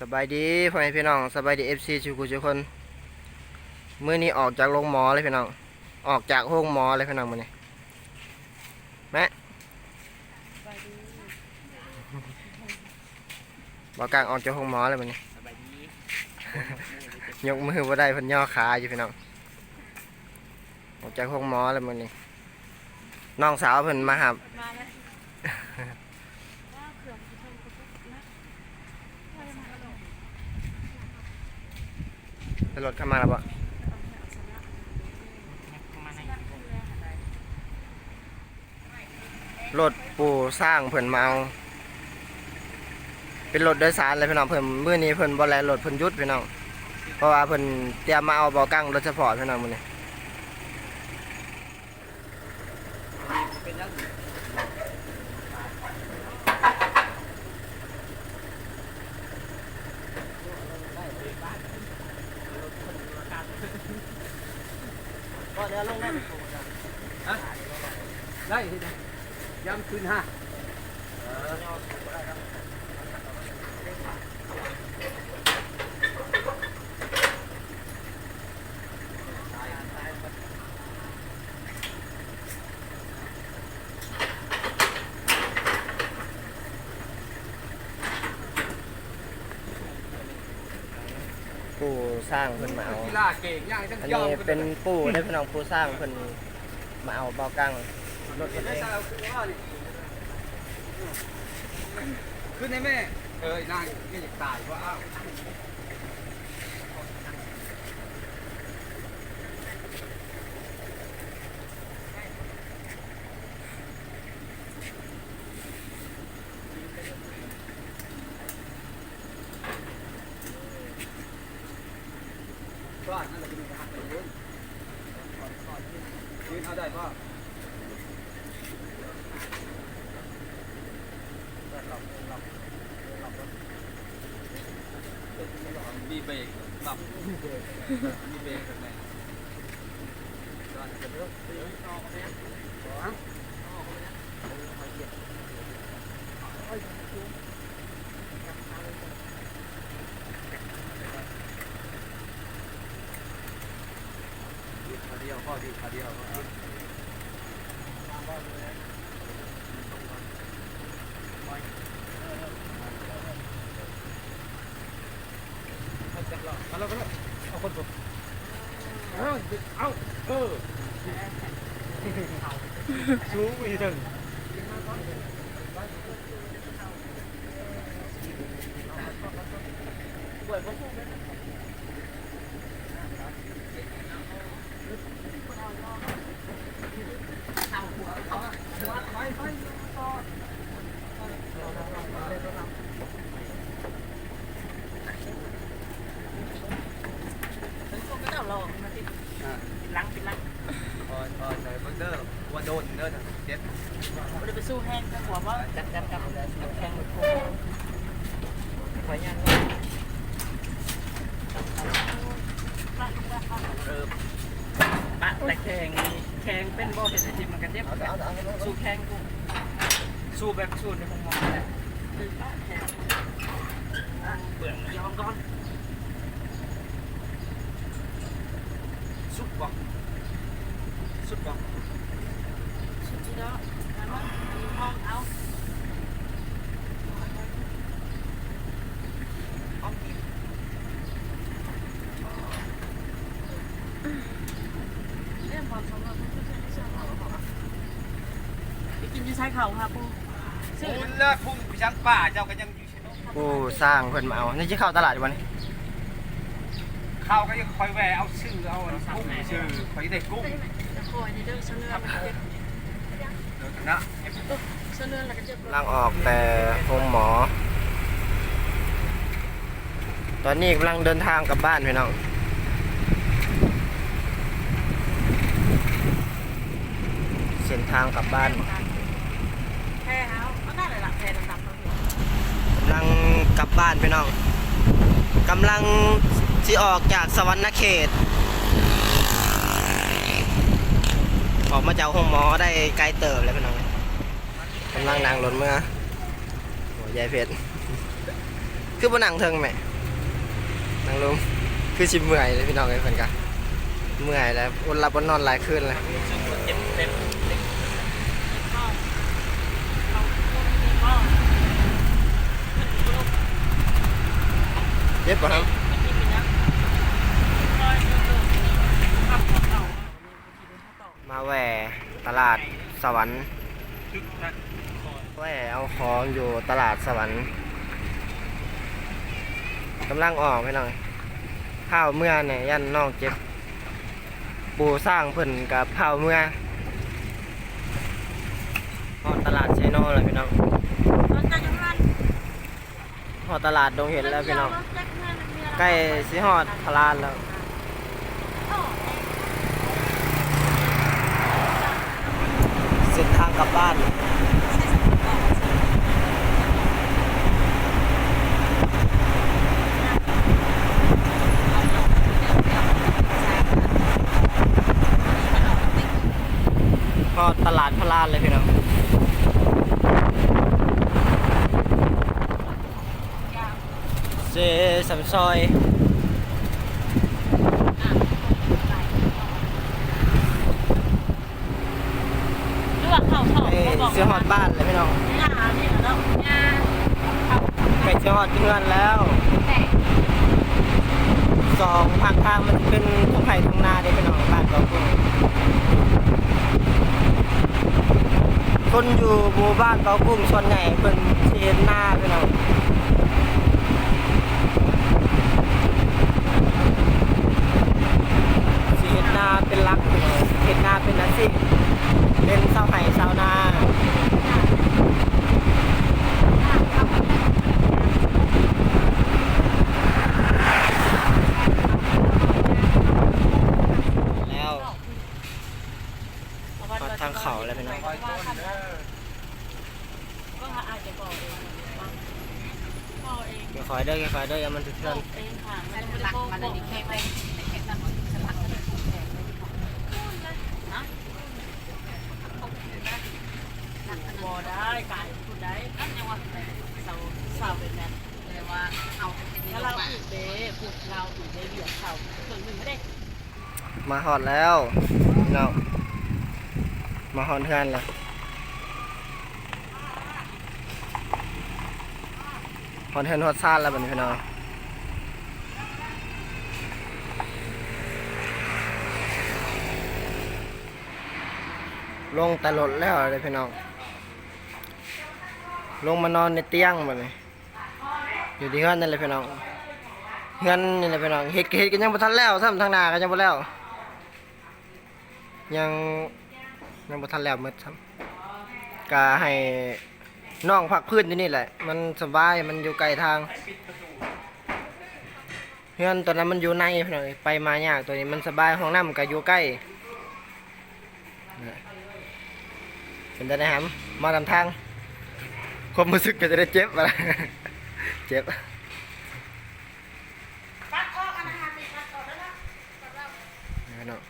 สบายดีพ่อแม่พี่น้องสบายดีเอฟซีทุกคนทุกคนมื้อนี้ออกจากโรงหมอเลยพี่น้อง ออกจากห้องหมอเลยพี่น้องมื้อนี้แม่บอกกลางออกจากห้องหมอเลยมื้อนี้สบายดียกมือบ่ได้เพิ่นย่อขาอยู่พี่น้องออกจากห้องหมอเลยมื้อนี้น้องสาวเพิ่นมาหับมาแล้วว่าเขื่อนที่ทำกับพวกนักว่าจะมาขนม เป็นรถเข้ามาแล้วปะเข้ามาในนักเรืออะรถปูสร้างเพิ่นมาเอาเป็นรถโดยสารเลยพี่น้องเพิ่นมื้อนี้เพิ่นบ่แลรถเพิ่นยุดพี่น้อง เพราะว่าเพิ่นเตรียมมาเอาบ่อกั้งรถสปอร์ตพี่น้องมื้อนี้เป็นยัง ก็เดี๋ยวลงได้ ได้ที่ไหนย้ำคืน ห้าปู่สร้างเพิ่นมาเอา กีฬาเก่งย่างจังอันยอมนี้เป็นปู่ได้พี่น้องปู่สร้างเพิ่นมาเอาบ่อกั้งรถเพิ่นได้เองสาวคือว่าดิ ขึ้นได้แม่ เออนางไม่อยากตายเพราะอ้าว ก็นั่นแหละเป็นการไปยืนยืนเอาได้ป่ะ มีเบรกปรับมีเบรกมีเบรกแบบไหนก็จะเลือกซื้อต่อไปนะต่อไปขาเดียวพ่อดีขาเดียวครับเอาแล้วก็เอาคนตัว เอาเอาเออชูอีถึงอ่า ล้างเป็นล้าง พอพอใส่เบอร์เดอร์ว่าโดนเด้อเจ็บ เราจะไปสู้แห้งทั้งหัวว่าจับจับจับแห้งหมดโค้งขอยัน เออ ปะแต่แข่งแข่งเป็นบ่เห็นไอติมมันกันเจ็บสู้แข่งกู สู้แบบสู้ในมุมมองแหละเบื่อยอมก่อนสุดบ่สุดบ่สุดที่แล้วห้องเอาเรื่องควมสำคัญของผู้ชายที่ชอบไปกินที่ชายเขาค่ะปู ซื้อคุณเลิกพุ่งไปชั้นป่าเจ้าก็ยังอยู่เช่นปู่สร้างเพิ่นมาเอานี่สิเข้าตลาดอยู่บ่นี่ข้าวก็ยังคอยแวเอาชื่อเอากุ้งชื่อคอยได้กุ้งจะคอยในเรื่องเสนอมันเจ็บเดี๋ยวนะเสนอแล้วก็เจ็บล่างออกแต่ห้องหมอ ตอนนี้กำลังเดินทางกลับบ้านพี่น้องเส้นทางกลับบ้าน แพ้เฮาก็ได้เลยล่ะแพ้ดำๆเขาเห็น กำลัง กลับบ้านพี่น้องกำลังที่ออกจากสวรรณเขต ออกมาจากห้องหมอได้ไกลเติบเลยพี่น้องกำลังนั่งรถเมื่อโอ้ยายเพชรคือบนนั่งเทิงไหมนั่งลงคือสิเมื่อยเลยพี่น้องเอ้ยเพิ่นกะเมื่อยแล้วอดหลับอดนอนหลายคืนเลยเจ็บเต็ม เจ็บป่ะครับมาแหวตลาดสวรรค์แหวเอาของอยู่ตลาดสวรรค์กำลังออกพี่น้องข้าวเมื่อเนี่ยยันนอกเจ็บ ปูสร้างเพิ่นกับข้าวเมื่อฮอดตลาดเชโนแล้วพี่น้อง อตลาดดงเห็นแล้วพี่น้องใกล้สิฮอดพลานแล้วเส้นทางกลับบ้าน ก็ตลาดพลานเลยพี่น้อง เจสัมซอย หรือว่าเขาเขาไอ้เขาบอกเสื้อหอดบ้านเลยพี่น้องงานนี่เนาะงานไก่เสื้อหอดเพื่อนแล้วสองภาคทางมันเป็นทุ่งไห่ทุ่งนาเด้พี่น้องบ้านเราพุ่งคนอยู่หมู่บ้านเบากุ้งส่วนใหญ่เป็นเชียนหน้าพี่น้องสิเฮ็ดนาเป็นหลักพี่น้อง เฮ็นาเป็นอาชีพเป็นชาวไห่ชาวนาแล้วมาทางเขาแล้วพี่น้องคอยเด้อก็อาจจะบอกเองบอกเองคอยเด้ออย่าคอยเด้ออย่ามันถึกบเพื่ออกเองค่ะมันไม่ได้บอกบอกแค่ไปแค่ตั้งสลักกันเลยนะ บอได้กายพูดได้อันยังว่าเสาเสาเป็นแบบแต่ว่าเอาถ้าเราพูดเด้พูดเราพูดได้เหลือเสาส่วนหนึ่งไม่ได้มาหอดแล้วพี่น้องมาหอดเพื่อนล้วหอดเพื่อนหอดซ่านแล้วบัดนี้พี่น้องลงแต่รถแล้วเลยพี่น้อง ลงมานอนในเตียงบัดนี้อยู่ที่เฮือนนั่นเลยพี่น้องเฮือนนี่แหละพี่น้องเฮ็ดเฮ็ดกันยังบ่ทันแล้วซ้ำทางหน้าก็ยังบ่แล้ว ยังยังบ่ทันแล้วหมดครับก็ให้น้องพักพื้นที่นี่แหละ มันสบายมันอยู่ไกลทางเฮือนตอนนั้นมันอยู่ในพี่น้องไปมายากตัวนี้มันสบายห้องน้ำก็อยู่ใกล้เป็นได้นะครับมาทำทาง ความรู้สึกก็จะได้เจ็บมาเจ็บตัดออกกันนะคะติดตัดออกแล้วนะพี่น้อง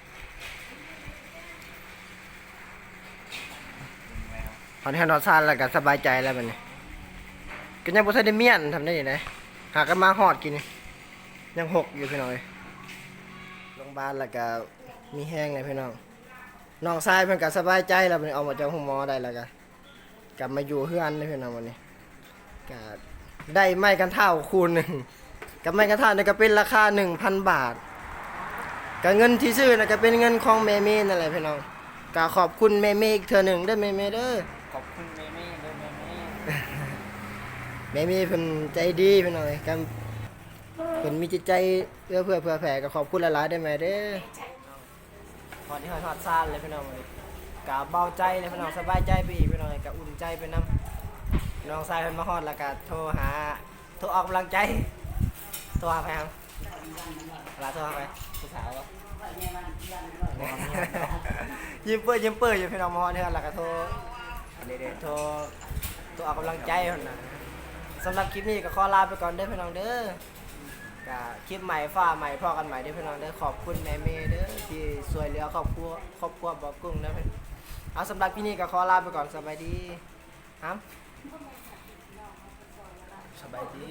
ตอนนี้นอนซานแล้วก็สบายใจแล้วบัดนี้ก็ยังบ่ทันได้เมียนทำได้ยังไงหากันมาฮอดกินนี่ยังหกอยู่พี่น้องเอ้ยโรงพยาบาลแล้วก็มีแห้งเลยพี่น้องน้องชายเพิ่นก็สบายใจแล้วบัดนี้เอามาจากห้องหมอได้แล้วก็ กลับมาอยู่เฮือนเลยพี่น้องวันนี้ก็ได้ไม้กันเท่าคูณหนึ่งกับไม้กันเท่านี่ก็เป็นราคา1,000บาทก็เงินที่ซื้อนะก็เป็นเงินของแม่เมย์นั่นแหละพี่น้องก็ขอบคุณแม่เมย์อีกเทื่อหนึ่งเด้อแม่เมย์เด้อขอบคุณเมมี่เด้อเมมี่แม่เมย์เพิ่นใจดีพี่น้องกันเพิ่นมีจิตใจเอื้อเพื่อเผื่อแผ่ก็ขอบคุณหลายๆได้อแม่เด้อพอที่ฮอดฮอดซ่านเลยพี่น้องวันนี้ ก็เบาใจเลยพี่น้องสบายใจไปอีกพี่น้องก็อุ่นใจไปนํน้องชายเพิ่นมาฮอดแล้วก็โทรหาโทรออกกำลังใจโทรหาใครครับเวลาโทรหาไปผู้สาวบ่ยิ้มเปื้อยิ้มเปื้ออยู่พี่น้องมอดเนี่ยแล้วก็โทรเดี๋ยวๆโทรโทรออกกำลังใจคนน่ะสำหรับคลิปนี้ก็ขอลาไปก่อนเด้อพี่น้องเด้อก็คลิปใหม่ฟ้าใหม่พ่อกันใหม่เด้อพี่น้องเด้อขอบคุณแม่เมย์เด้อที่ช่วยเหลือครอบครัวครอบครัวบอกกุ้งเด้อพี่ เอาสำหรับคลิปนี้ก็ขอลาไปก่อนสบายดีครับสบายดี